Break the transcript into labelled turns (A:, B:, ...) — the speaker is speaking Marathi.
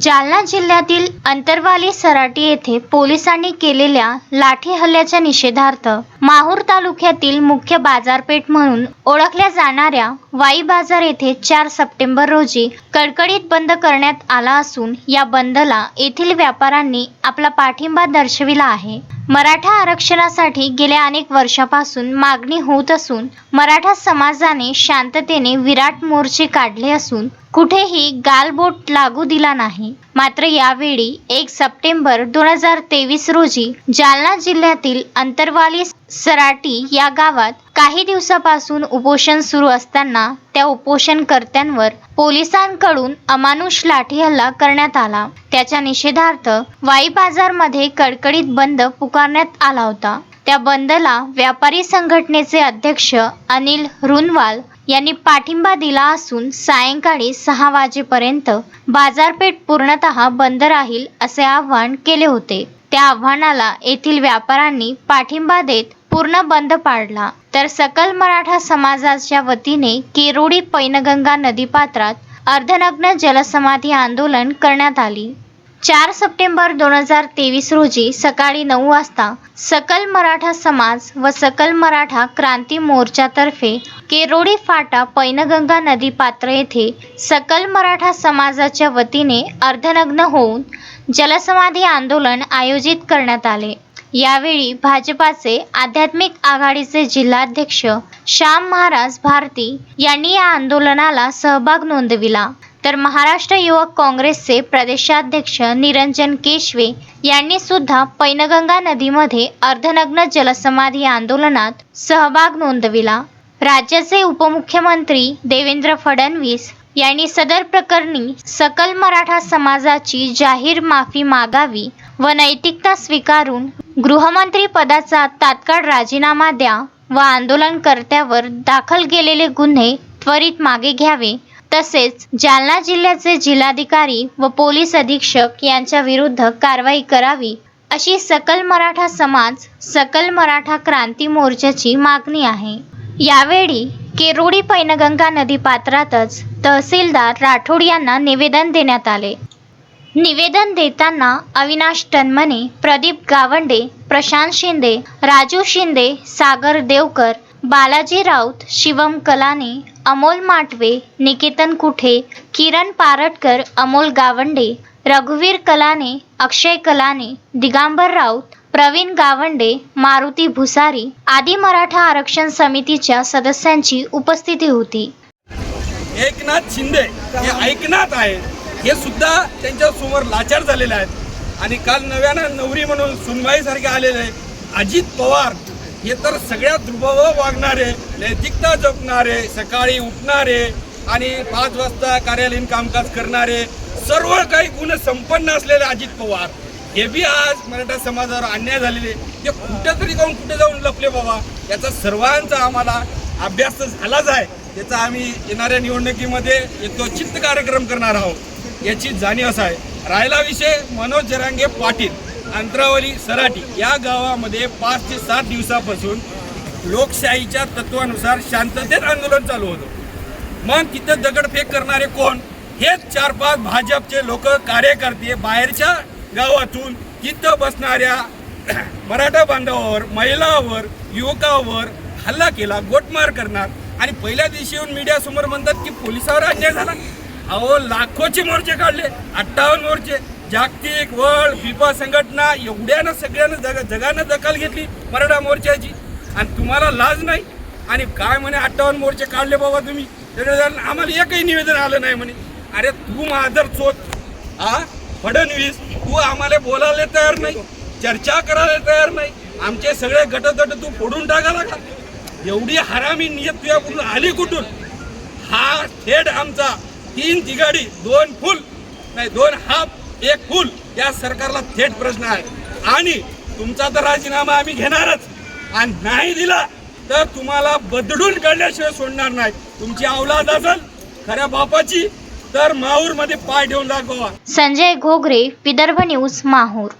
A: जालना जिल्ह्यातील अंतरवाली सराटी येथे पोलिसांनी केलेल्या लाठी हल्ल्याच्या निषेधार्थ माहूर तालुक्यातील मुख्य बाजारपेठ म्हणून ओळखल्या जाणाऱ्या वाई बाजार येथे चार सप्टेंबर रोजी कडकडीत बंद करण्यात आला असून या बंदला येथील व्यापाऱ्यांनी आपला पाठिंबा दर्शविला आहे. मराठा आरक्षणासाठी गेल्या अनेक वर्षापासून मागणी होत असून मराठा समाजाने शांततेने विराट मोर्चे काढले असून कुठेही गालबोट लागू दिला नाही. मात्र यावेळी एक सप्टेंबर दोन हजार तेवीस रोजी जालना जिल्ह्यातील अंतरवाली सराटी या गावात काही दिवसापासून उपोषण सुरू असताना त्या उपोषणकर्त्यांवर पोलिसांकडून अमानुष लाठी हल्ला करण्यात आला. त्याच्या निषेधार्थ वाई बाजारमध्ये कडकडीत बंद पुकारण्यात आला होता. त्या बंदला व्यापारी संघटनेचे अध्यक्ष अनिल रुनवाल यांनी पाठिंबा दिला असून सायंकाळी सहा वाजेपर्यंत बाजारपेठ पूर्णतः बंद राहील असे आवाहन केले होते. त्या आव्हानाला येथील व्यापाऱ्यांनी पाठिंबा देत पूर्ण बंद पाडला. तर सकल मराठा समाजाच्या वतीने केरोडी पैनगंगा नदीपात्रात अर्धनग्न जलसमाधी आंदोलन करण्यात आली. चार सप्टेंबर दोन हजार तेवीस रोजी सकाळी नऊ वाजता सकल मराठा समाज व सकल मराठा क्रांती मोर्चातर्फे केरोडी फाटा पैनगंगा नदी पात्र येथे सकल मराठा समाजाच्या वतीने अर्धनग्न होऊन जलसमाधी आंदोलन आयोजित करण्यात आले. यावेळी भाजपाचे आध्यात्मिक आघाडीचे जिल्हाध्यक्ष श्याम महाराज भारती यांनी या आंदोलनाला सहभाग नोंदविला. तर महाराष्ट्र युवक काँग्रेसचे प्रदेशाध्यक्ष निरंजन केशवे यांनी सुद्धा पैनगंगा नदीमध्ये अर्धनग्न जलसमाधी आंदोलनात सहभाग नोंदविला. राज्याचे उपमुख्यमंत्री देवेंद्र फडणवीस यांनी सदर प्रकरणी सकल मराठा समाजाची जाहीर माफी मागावी व नैतिकता स्वीकारून गृहमंत्री पदाचा तात्काळ राजीनामा द्या व आंदोलनकर्त्यावर दाखल केलेले गुन्हे त्वरित मागे घ्यावे. तसेच जालना जिल्ह्याचे जिल्हाधिकारी व पोलीस अधीक्षक यांच्या विरुद्ध कारवाई करावी अशी सकल मराठा समाज सकल मराठा क्रांती मोर्चाची मागणी आहे. यावेळी केरोडी पैनगंगा नदी पात्रातच तहसीलदार राठोड यांना निवेदन देण्यात आले. निवेदन देताना अविनाश तन्मने प्रदीप गावंडे प्रशांत शिंदे राजू शिंदे सागर देवकर बालाजी राऊत शिवम कलाने अमोल माटवे निकेतन कुठे किरण पारटकर अमोल गावंडे रघुवीर कलाने अक्षय कलाने दिगांबर राऊत प्रवीण गावंडे मारुती भुसारी आदी मराठा आरक्षण समितीच्या सदस्यांची उपस्थिती होती.
B: एकनाथ शिंदे हे ऐकनाथ आहेत. हे सुद्धा त्यांच्यासमोर लाचार झालेले आहेत. आणि काल नव्यानं नवरी म्हणून सुनबाईसारखे आलेले अजित पवार हे तर सगळ्यात दुर्भव वागणारे नैतिकता जपणारे सकाळी उठणारे आणि पाच वाजता कार्यालयीन कामकाज करणारे सर्व काही गुण संपन्न असलेले अजित पवार. हे बी आज मराठा समाजावर अन्याय झालेले. ते कुठेतरी जाऊन कुठे जाऊन लपले बाबा? याचा सर्वांचा आम्हाला अभ्यास तर झालाच आहे. त्याचा आम्ही येणाऱ्या निवडणुकीमध्ये एक चित्त कार्यक्रम करणार आहोत. याची जाणीव असं आहे. राहिला विषय मनोज जरांगे पाटील अंतरावली सराटी या गावामध्ये पाच ते सात दिवसापासून लोकशाहीच्या तत्वानुसार शांततेत आंदोलन चालू होतं. मग तिथं दगडफेक करणारे कोण? हेच चार पाच भाजपचे लोक कार्यकर्ते बाहेरच्या गावातून तिथं बसणाऱ्या मराठा बांधवावर महिलावर युवकावर हल्ला केला गोटमार करणार. आणि पहिल्या दिवशी येऊन मीडियासमोर म्हणतात की पोलिसावर अन्याय झाला. अहो लाखोचे मोर्चे काढले अठ्ठावन्न मोर्चे. जागतिक वर्ल्ड फिफा संघटना एवढ्यानं सगळ्यानं जग जगानं दखल घेतली मराठा मोर्चाची आणि तुम्हाला लाज नाही? आणि काय म्हणे अठ्ठावन्न मोर्चे काढले बाबा तुम्ही? आम्हाला एकही निवेदन आलं नाही म्हणे. अरे तू माझर चोत आ? फडणवीस तू आम्हाला बोलायला तयार नाही चर्चा करायला तयार नाही. आमचे सगळे गटतट तू फोडून टाकायला का? एवढी हरामी नियत तुझ्याकडून आली कुठून? हा थेट आमचा. तीन तिघाडी दोन फुल. नाही दोन हाफ एक फुल. या सरकारला थेट प्रश्न आहे. आणि तुमचा तर राजीनामा आम्ही घेणारच. आणि नाही दिला तर तुम्हाला बदडून काढल्याशिवाय सोडणार नाही. तुमची अवलाद असेल खऱ्या बापाची तर माहूरमध्ये पाय ठेवून दाखवा.
A: संजय घोगरे विदर्भ न्यूज माहूर.